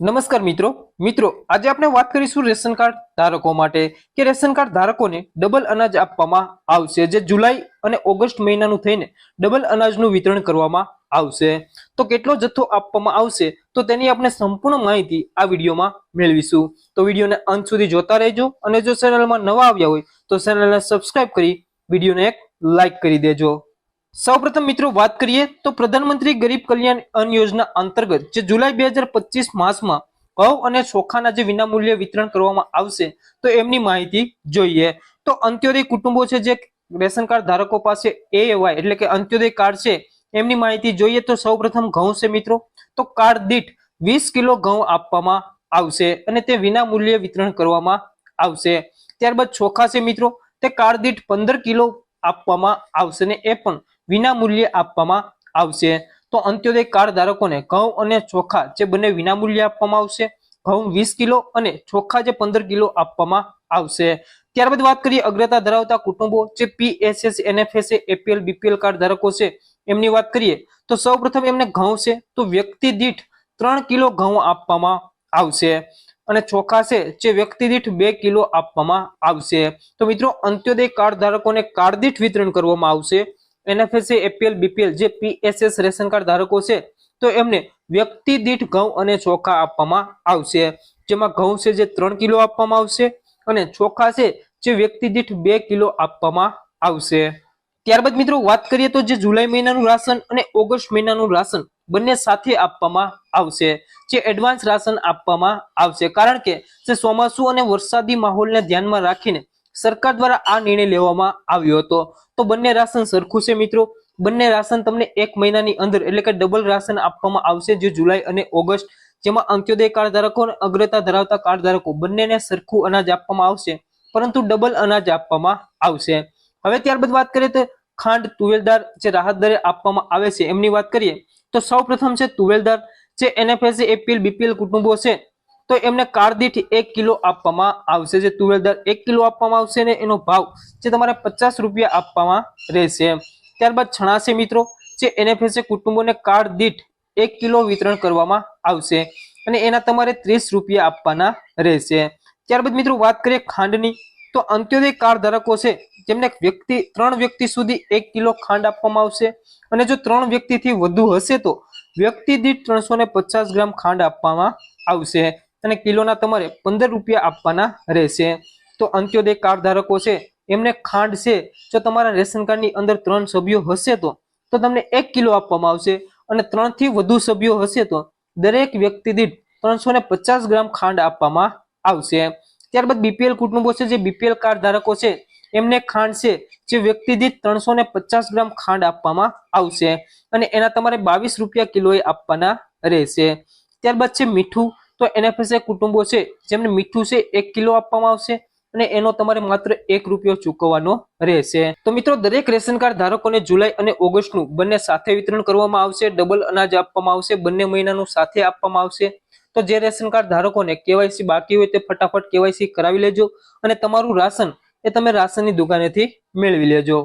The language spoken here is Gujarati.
નમસ્કાર મિત્રો. મિત્રો, આજે આપણે વાત કરીશું રેશન કાર્ડ ધારકો માટે કે રેશન કાર્ડ ધારકોને ડબલ અનાજ આપવામાં આવશે જે જુલાઈ અને ઓગસ્ટ મહિનાનું થઈને ડબલ અનાજનું વિતરણ કરવામાં આવશે. તો કેટલો જથ્થો આપવામાં આવશે તો તેની આપણે સંપૂર્ણ માહિતી આ વિડીયોમાં મેળવીશું. તો વિડીયોને અંત સુધી જોતા રહેજો અને જો ચેનલમાં નવા આવ્યા હોય તો ચેનલને સબસ્ક્રાઇબ કરી વિડીયોને એક લાઈક કરી દેજો. સૌપ્રથમ મિત્રો વાત કરીએ તો પ્રધાનમંત્રી ગરીબ કલ્યાણ અન્ન યોજના અંતર્ગત જે જુલાઈ બે હજાર પચીસ માસમાં ઘઉં અને ચોખાના જે વિનામૂલ્ય વિતરણ કરવામાં આવશે, તો એમની માહિતી જોઈએ. તો અંત્યોદય કુટુંબો છે, જે રેશન કાર્ડ ધારકો પાસે એવાય એટલે કે અંત્યોદય કાર્ડ છે, એમની માહિતી જોઈએ તો સૌપ્રથમ ઘઉં છે મિત્રો, તો કાર્ડ દીઠ વીસ કિલો ઘઉં આપવામાં આવશે અને તે વિનામૂલ્યે વિતરણ કરવામાં આવશે. ત્યારબાદ ચોખા છે મિત્રો, તે કાર્ડ દીઠ પંદર કિલો આપવામાં આવશે ને એ પણ વિના મૂલ્યે આપવામાં આવશે. તો અંત્યોદય કાર્ડ ધારકોને ઘઉં અને ચોખા જે બંને વિનામૂલ્યે આપવામાં આવશે, ઘઉં વીસ કિલો અને ચોખા જે પંદર કિલો આપવામાં આવશે. ત્યારબાદ વાત કરીએ અગ્રતા ધરાવતા કુટુંબો જે PSS NFS APL, BPL card ધારકો છે, એમની વાત કરીએ તો સૌપ્રથમ એમને ઘઉં છે, તો વ્યક્તિ દીઠ ત્રણ કિલો ઘઉં આપવામાં આવશે અને ચોખા છે જે વ્યક્તિ દીઠ બે કિલો આપવામાં આવશે. તો મિત્રો, અંત્યોદય કાર્ડ ધારકોને કાર્ડ દીઠ વિતરણ કરવામાં આવશે. એનએફએસએ, એપીએલ, બીપીએલ જે પીએસએસ રેશન કાર્ડ ધારકો છે, તો એમને વ્યક્તિ દીઠ ઘઉં અને ચોખા આપવામાં આવશે. જેમાં ઘઉં છે જે ત્રણ કિલો આપવામાં આવશે અને ચોખા છે જે વ્યક્તિ દીઠ બે કિલો આપવામાં આવશે. ત્યારબાદ મિત્રો વાત કરીએ તો જે જુલાઈ મહિનાનું રાશન અને ઓગસ્ટ મહિનાનું રાશન બંને સાથે આપવામાં આવશે. જે એડવાન્સ રાશન આપવામાં આવશે. કારણ કે જે ચોમાસું અને વરસાદી માહોલને ધ્યાનમાં રાખીને સરકાર દ્વારા આ નિર્ણય લેવામાં આવ્યો હતો. તો બંને રાશન સરખું છે મિત્રો? બંને રાશન તમને એક મહિનાની અંદર એટલે કે ડબલ રાશન આપવામાં આવશે જે જુલાઈ અને ઓગસ્ટ, જેમાં અંત્યોદય કાર્ડ ધારકો અને અગ્રતા ધરાવતા કાર્ડ ધારકો બંનેને સરખું અનાજ આપવામાં આવશે, પરંતુ ડબલ અનાજ આપવામાં આવશે. હવે ત્યારબાદ વાત કરીએ તો ખાંડ તુવેલદાર જે રાહત દરે આપવામાં આવે છે, એમની વાત કરીએ તો સૌ પ્રથમ છે તુવેલદાર જે એનએફએસ એપીએલ બીપીએલ કુટુંબો છે તો એમને કારદીઠ એક કિલો આપવામાં આવશે. જે તુવેલદાર એક કિલો આપવામાં આવશે ને એનો ભાવ જે તમારે પચાસ રૂપિયા આપવામાં રહેશે. ત્યારબાદ છણાશે મિત્રો, જે એનએફએસએ કુટુંબોને કારદીઠ એક કિલો વિતરણ કરવામાં આવશે અને એના તમારે ત્રીસ રૂપિયા આપવાના રહેશે. ત્યારબાદ મિત્રો, વાત કરીએ ખાંડની, તો અંત્યોદય કાર્ડ ધારકો છે, જેમને વ્યક્તિ, ત્રણ વ્યક્તિ સુધી એક કિલો ખાંડ આપવામાં આવશે અને જો ત્રણ વ્યક્તિથી વધુ હશે તો વ્યક્તિ દીઠ ત્રણસો ગ્રામ ખાંડ આપવામાં આવશે. અને કિલોના તમારે પંદર રૂપિયા આપવાના રહેશે. તો અંત્યોદય કાર્ડ ધારકો છે, એમને ખાંડ છે, જો તમારા રેશન કાર્ડની અંદર ત્રણ સભ્યો હશે તો તો તમને એક કિલો આપવામાં આવશે. અને ત્રણથી વધુ સભ્યો હશે તો, દરેક વ્યક્તિ દીઠ ત્રણસો ને પચાસ ગ્રામ ખાંડ આપવામાં આવશે. ત્યારબાદ બીપીએલ કુટુંબો છે, જે બીપીએલ કાર્ડ ધારકો છે, એમને ખાંડ છે, જે વ્યક્તિ દીઠ ત્રણસો ને પચાસ ગ્રામ ખાંડ આપવામાં આવશે. અને એના તમારે બાવીસ રૂપિયા કિલોએ આપવાના રહેશે. ત્યારબાદ છે મીઠું. તો એનએફએસએ કુટુંબો છે, જેમને મીઠું છે, એક કિલો આપવામાં આવશે અને એનો તમારે માત્ર એક રૂપિયો ચૂકવવાનો રહેશે. તો મિત્રો, દરેક રેશન કાર્ડ ધારકોને જુલાઈ અને ઓગસ્ટનું બંને સાથે વિતરણ કરવામાં આવશે, ડબલ અનાજ આપવામાં આવશે, બંને મહિનાનું સાથે આપવામાં આવશે. તો જે રેશન કાર્ડ ધારકોને કેવાયસી બાકી હોય તે ફટાફટ કેવાયસી કરાવી લેજો અને તમારું રાશન એ તમે રાશનની દુકાનેથી મેળવી લેજો.